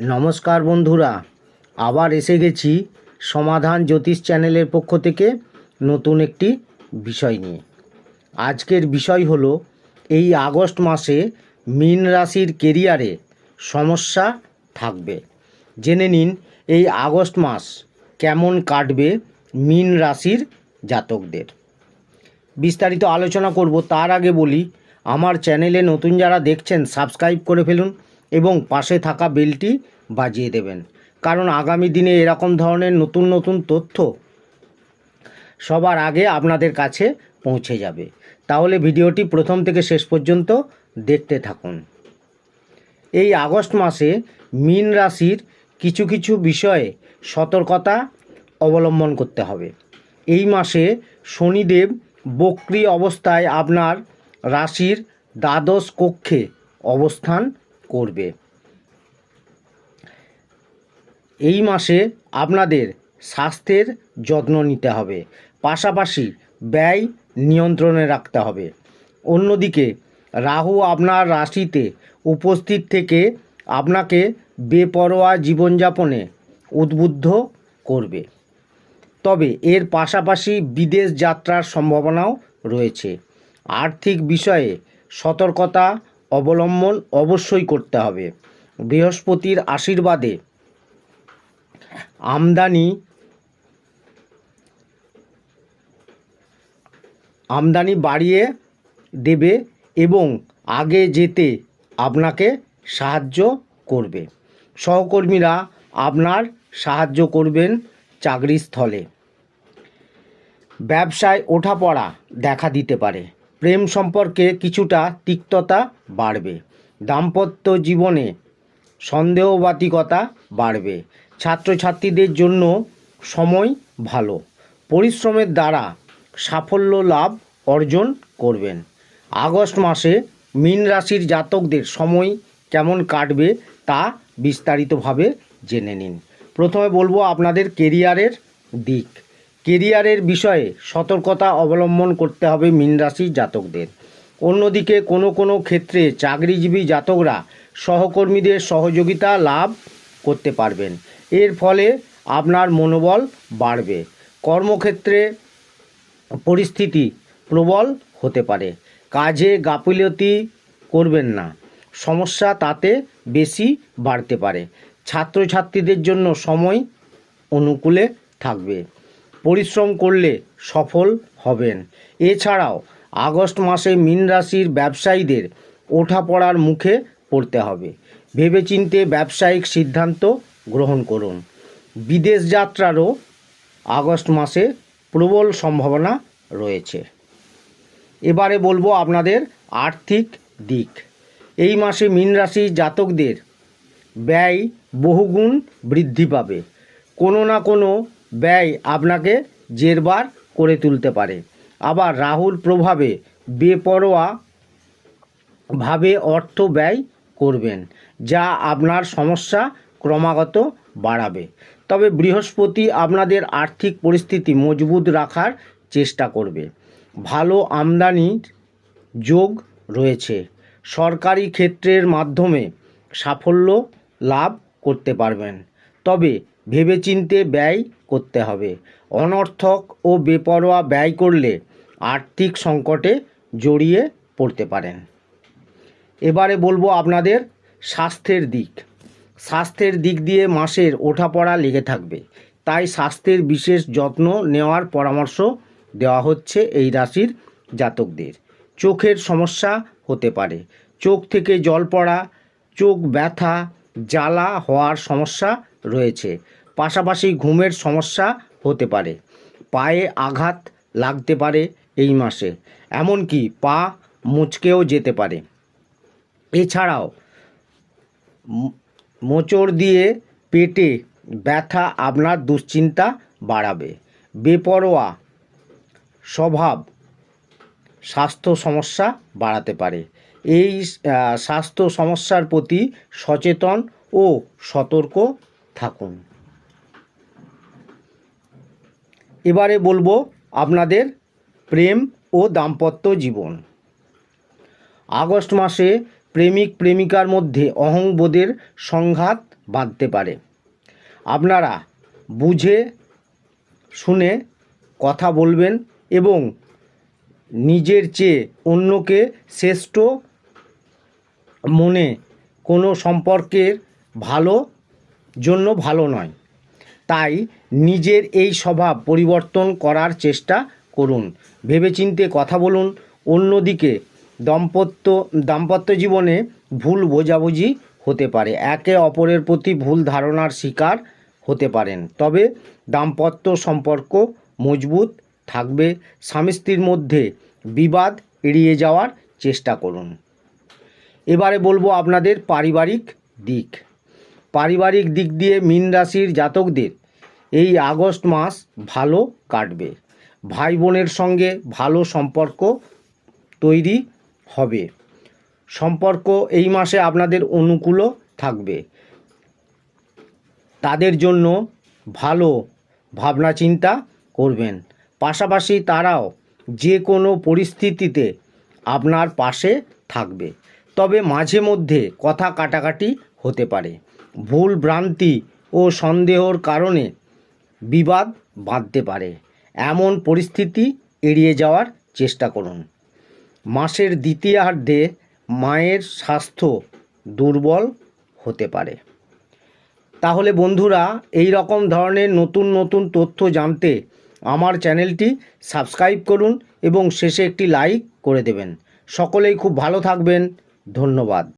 নমস্কার বন্ধুরা, আবার এসে গেছি সমাধান জ্যোতিষ চ্যানেলের পক্ষ থেকে নতুন একটি বিষয় নিয়ে। আজকের বিষয় হলো, এই আগস্ট মাসে মীন রাশির কেরিয়ারে সমস্যা থাকবে। জেনে নিন, এই আগস্ট মাস কেমন কাটবে মীন রাশির জাতকদের। বিস্তারিত আলোচনা করব, তার আগে বলি, আমার চ্যানেলে নতুন যারা দেখছেন, সাবস্ক্রাইব করে ফেলুন। এবং পাশে থাকা বেলটি বাজিয়ে দেবেন। কারণ আগামী দিনে এরকম ধরনের নতুন নতুন তথ্য সবার আগে আপনাদের কাছে পৌঁছে যাবে। তাহলে ভিডিওটি প্রথম থেকে শেষ পর্যন্ত দেখতে থাকুন। এই আগস্ট মাসে মীন রাশির কিছু কিছু বিষয়ে সতর্কতা অবলম্বন করতে হবে। এই মাসে শনিদেব বক্রি অবস্থায় আপনার রাশির দ্বাদশ কক্ষে অবস্থান করবে। এই মাসে আপনাদের স্বাস্থ্যের যত্ন নিতে হবে। পাশাপাশি ব্যয় নিয়ন্ত্রণে রাখতে হবে। অন্যদিকে, রাহু আপনার রাশিতে উপস্থিত থেকে আপনাকে বেপরোয়া জীবনযাপনে উদ্বুদ্ধ করবে। তবে এর পাশাপাশি বিদেশ যাত্রার সম্ভাবনাও রয়েছে। আর্থিক বিষয়ে সতর্কতা অবলম্বন অবশ্যই করতে হবে। বৃহস্পতির আশীর্বাদে আমদানি আমদানি বাড়িয়ে দেবে এবং আগে যেতে আপনাকে সাহায্য করবে। সহকর্মীরা আপনার সাহায্য করবেন চাকরির স্থলে ব্যবসায় ওঠাপড়া দেখা দিতে পারে। প্রেম সম্পর্কে কিছুটা তিক্ততা বাড়বে। দাম্পত্য জীবনে সন্দেহবাতিকতা বাড়বে। ছাত্রছাত্রীদের জন্য সময় ভালো। পরিশ্রমের দ্বারা সাফল্য লাভ অর্জন করবেন। আগস্ট মাসে মীন রাশির জাতকদের সময় কেমন কাটবে তা বিস্তারিতভাবে জেনে নিন। প্রথমে বলব আপনাদের কেরিয়ারের দিক। কেরিয়ারের বিষয়ে সতর্কতা অবলম্বন করতে হবে মীন রাশির জাতকদের। অন্যদিকে কোনো কোনো ক্ষেত্রে চাকরিজীবী জাতকরা সহকর্মীদের সহযোগিতা লাভ করতে পারবেন। এর ফলে আপনার মনোবল বাড়বে। কর্মক্ষেত্রে পরিস্থিতি প্রবল হতে পারে। কাজে গাফিলতি করবেন না। সমস্যা তাতে বেশি বাড়তে পারে। ছাত্রছাত্রীদের জন্য সময় অনুকূলে থাকবে। পরিশ্রম করলে সফল হবেন। এছাড়াও, আগস্ট মাসে মীন রাশির ব্যবসায়ীদের ওঠাপড়ার মুখে পড়তে হবে। ভেবেচিন্তে ব্যবসায়িক সিদ্ধান্ত গ্রহণ করুন। বিদেশ যাত্রারও আগস্ট মাসে প্রবল সম্ভাবনা রয়েছে। এবারে বলব আপনাদের আর্থিক দিক। এই মাসে মীন রাশি জাতকদের ব্যয় বহুগুণ বৃদ্ধি পাবে। কোনো না কোনো ব্যয় আপনাকে জেরবার করে তুলতে পারে। আবার রাহুর প্রভাবে বেপরোয়া ভাবে অর্থ ব্যয় করবেন, যা আপনার সমস্যা ক্রমাগত বাড়াবে। তবে বৃহস্পতি আপনাদের আর্থিক পরিস্থিতি মজবুত রাখার চেষ্টা করবে। ভালো আমদানির যোগ রয়েছে। সরকারি ক্ষেত্রের মাধ্যমে সাফল্য লাভ করতে পারবেন। তবে ভেবেচিন্তে ব্যয় করতে হবে। অনর্থক ও বেপরোয়া ব্যয় করলে আর্থিক সংকটে জড়িয়ে পড়তে পারেন। এবারে বলব আপনাদের স্বাস্থ্যের দিক। স্বাস্থ্যের দিক দিয়ে মাসের ওঠাপড়া লেগে থাকবে। তাই স্বাস্থ্যের বিশেষ যত্ন নেওয়ার পরামর্শ দেওয়া হচ্ছে এই রাশির জাতকদের। চোখের সমস্যা হতে পারে। চোখ থেকে জল পড়া, চোখ ব্যথা, জ্বালা হওয়ার সমস্যা রয়েছে। পাশাপাশি ঘুমের সমস্যা হতে পারে। পায়ে আঘাত লাগতে পারে এই মাসে, এমনকি পা মুচকেও যেতে পারে। এছাড়াও, মোচড় দিয়ে পেটে ব্যথা আপনার দুশ্চিন্তা বাড়াবে। বেপরোয়া স্বভাব স্বাস্থ্য সমস্যা বাড়াতে পারে। এই স্বাস্থ্য সমস্যার প্রতি সচেতন ও সতর্ক থাকুন। এবারে বলব আপনাদের প্রেম ও দাম্পত্য জীবন। আগস্ট মাসে প্রেমিক প্রেমিকার মধ্যে অহংবোধের সংঘাত বাঁধতে পারে। আপনারা বুঝে, শুনে কথা বলবেন এবং নিজের চেয়ে অন্যকে শ্রেষ্ঠ মনে কোনো সম্পর্কের ভালো জন্য ভালো নয়। তাই নিজের এই স্বভাব পরিবর্তন করার চেষ্টা করুন। ভেবেচিন্তে কথা বলুন, অন্যদিকে দম্পত্য, দাম্পত্য জীবনে ভুল বোঝাবুঝি হতে পারে। একে অপরের প্রতি ভুল ধারণার শিকার হতে পারেন। তবে দাম্পত্য সম্পর্ক মজবুত থাকবে। স্বামী স্ত্রীর মধ্যে বিবাদ এড়িয়ে যাওয়ার চেষ্টা করুন। এবারে বলব আপনাদের পারিবারিক দিক। পারিবারিক দিক দিয়ে মীন রাশির জাতকদের এই আগস্ট মাস ভালো কাটবে। ভাই বোনের সঙ্গে ভালো সম্পর্ক তৈরি হবে। সম্পর্ক এই মাসে আপনাদের অনুকূলও থাকবে। তাদের জন্য ভালো ভাবনা চিন্তা করবেন। পাশাপাশি তারাও যে কোনো পরিস্থিতিতে আপনার পাশে থাকবে। তবে মাঝে মধ্যে কথা কাটাকাটি হতে পারে। ভুল ভ্রান্তি ও সন্দেহর কারণে বিবাদ বাঁধতে পারে। এমন পরিস্থিতি এড়িয়ে যাওয়ার চেষ্টা করুন। মাসের দ্বিতীয়ার্ধে মায়ের স্বাস্থ্য দুর্বল হতে পারে। তাহলে বন্ধুরা, এই রকম ধরনের নতুন নতুন তথ্য জানতে আমার চ্যানেলটি সাবস্ক্রাইব করুন এবং শেষে একটি লাইক করে দেবেন। সকলেই খুব ভালো থাকবেন। ধন্যবাদ।